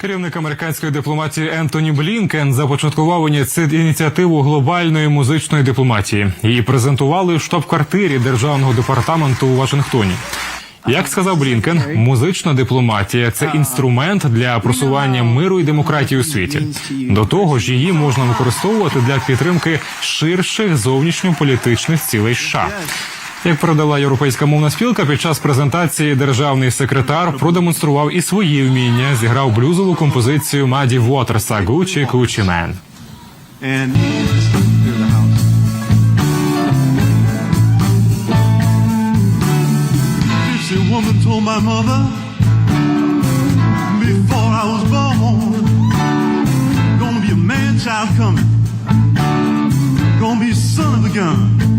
Керівник американської дипломатії Ентоні Блінкен започаткував ініці- ініціативу глобальної музичної дипломатії. Її презентували в штаб-квартирі державного департаменту у Вашингтоні. Як сказав Блінкен, музична дипломатія це інструмент для просування миру і демократії у світі. До того ж, її можна використовувати для підтримки ширших зовнішньополітичних цілей США. Як передала європейська мовна спілка, під час презентації державний секретар продемонстрував і свої вміння, зіграв блюзову композицію Маді Вотерса Гучі Кучі Мен. woman gonna be son of a gun.